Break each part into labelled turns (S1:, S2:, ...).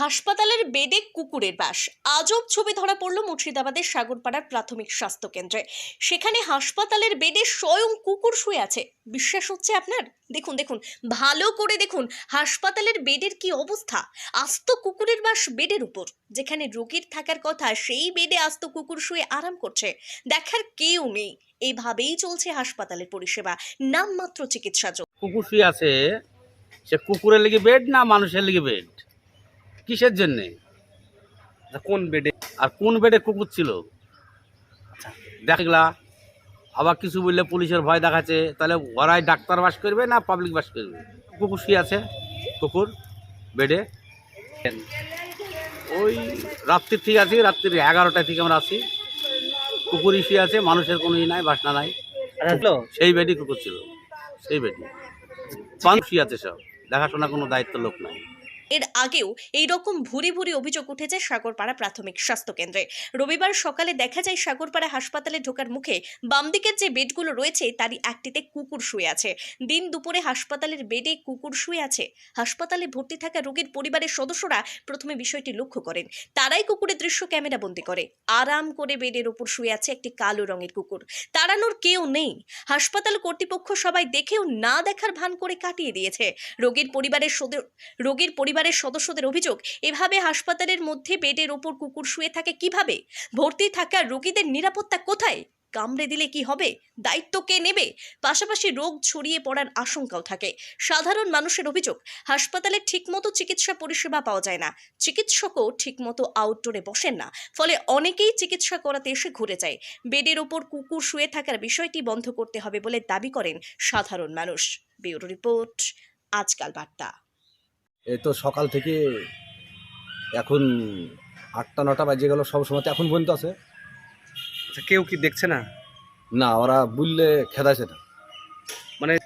S1: হাসপাতালের বেডে কুকুরের বাস। আজব ছবি ধরা পড়ল মুর্শিদাবাদের সাগরপাড়ার প্রাথমিক স্বাস্থ্য কেন্দ্রে সেখানে হাসপাতালের বেডে স্বয়ং কুকুর শুয়ে আছে। বিশ্বাস হচ্ছে আপনার? দেখুন দেখুন, ভালো করে দেখুন হাসপাতালের বেডের কি অবস্থা। আস্ত কুকুরের বাস বেডের উপর। যেখানে রোগীর থাকার কথা সেই বেডে আস্ত কুকুর শুয়ে আরাম করছে। দেখার কেউ নেই। এইভাবেই চলছে হাসপাতালের পরিষেবা। নামমাত্র চিকিৎসা
S2: কুকুর শুয়ে আছে, সে কুকুরের লেগে বেড না মানুষের লেগে বেড? কিসের জন্যে?
S3: কোন বেডে?
S2: আর কোন বেডে কুকুর ছিল? দেখলা আবার কিছু বললে পুলিশের ভয় দেখাচ্ছে তাহলে ওরাই ডাক্তার বাস করবে না পাবলিক বাস করবে? কুকুর শুয়ে আছে? কুকুর বেডে? ওই রাত্রির ঠিক আছে রাত্রির এগারোটা থেকে আমরা আসি কুকুরই শুয়ে আছে মানুষের কোনো ই নাই বাসনা নাই।
S3: হ্যালো
S2: সেই বেডই কুকুর ছিল সেই বেডই। মানুষ শুয়ে আছে সব দেখাশোনা কোনো দায়িত্ব লোক নাই।
S1: এর আগেও এই রকম ভুরি ভুরি অভিযোগ উঠেছে সাগরপাড়া প্রাথমিক স্বাস্থ্য কেন্দ্রে। রবিবার সকালে দেখা যায় সাগরপাড়া হাসপাতালে ঢোকার মুখে বাম দিকের যে বেডগুলো রয়েছে তারই একটিতে কুকুর শুয়ে আছে। দিন দুপুরে হাসপাতালের বেডে কুকুর শুয়ে আছে। হাসপাতালে ভর্তি থাকা রোগীর পরিবারের সদস্যরা প্রথমে বিষয়টি লক্ষ্য করেন। তারাই কুকুরের দৃশ্য ক্যামেরা বন্দি করে। আরাম করে বেডের ওপর শুয়ে আছে একটি কালো রঙের কুকুর। তাড়ানোর কেউ নেই। হাসপাতাল কর্তৃপক্ষ সবাই দেখেও না দেখার ভান করে কাটিয়ে দিয়েছে। রোগীর পরিবারের রোগীর পরিবারের সদস্যদের অভিযোগ, এভাবে হাসপাতালের মধ্যে বেডের ওপর কুকুর শুয়ে থাকে কীভাবে? ভর্তি থাকা রোগীদের নিরাপত্তা কোথায়? কামড়ে দিলে কি হবে? দায়িত্ব কে নেবে? পাশাপাশি রোগ ছড়িয়ে পড়ার আশঙ্কাও থাকে। সাধারণ মানুষের অভিযোগ, হাসপাতালে ঠিকমতো চিকিৎসা পরিষেবা পাওয়া যায় না। চিকিৎসকও ঠিকমতো আউটডোরে বসেন না। ফলে অনেকেই চিকিৎসা করাতে এসে ঘুরে যায়। বেডের ওপর কুকুর শুয়ে থাকার বিষয়টি বন্ধ করতে হবে বলে দাবি করেন সাধারণ মানুষ। ব্যুরো রিপোর্ট, আজকাল বার্তা।
S4: এই তো সকাল থেকে এখন আটটা নটা বাজে গেল সব সময় তো এখন পর্যন্ত আছে।
S3: আচ্ছা কেউ কি দেখছে না?
S4: না ওরা বুললে খেদাছে না।
S3: মানে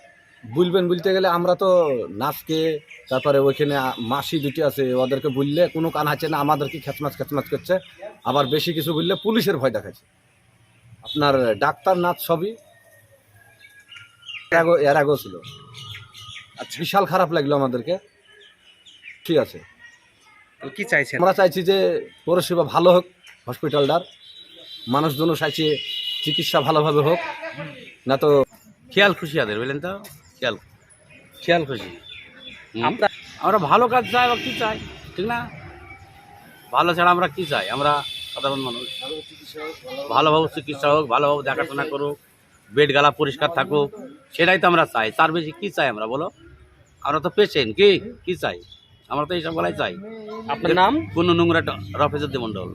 S4: বুলবেন বলতে গেলে আমরা তো নাচকে তারপরে ওইখানে মাসি দুটি আছে ওদেরকে বললে কোনো কান আছে না আমাদেরকে খেচমাচ খেচমাচ করছে। আবার বেশি কিছু বললে পুলিশের ভয় দেখাচ্ছে। আপনার ডাক্তার নাচ সবই এর আগেও- ছিল।
S3: আচ্ছা।
S4: বিশাল খারাপ লাগল আমাদেরকে। ঠিক আছে।
S3: কি চাইছেন?
S4: আমরা চাইছি যে পরিষেবা ভালো হোক হসপিটালটার। মানুষজন চাইছে চিকিৎসা ভালোভাবে হোক। না তো
S2: খেয়াল খুশি আদের বুঝলেন তো। খেয়াল খেয়াল খুশি।
S3: আমরা
S2: আমরা ভালো কাজ চাই বা কী চাই? ঠিক না? ভালো ছাড়া আমরা কী চাই? আমরা সাধারণ মানুষ। ভালোভাবে চিকিৎসা হোক ভালোভাবে দেখাশোনা করুক বেড গালা পরিষ্কার থাকুক সেটাই তো আমরা চাই। তার বেশি কী চাই আমরা বলো? আমরা তো পেশেন্ট কি? কী চাই? আমরা তো এইসব গলাই চাই।
S3: আপনার নাম?
S2: পূর্ণ নোংরা রফেজুদ্দি মণ্ডল।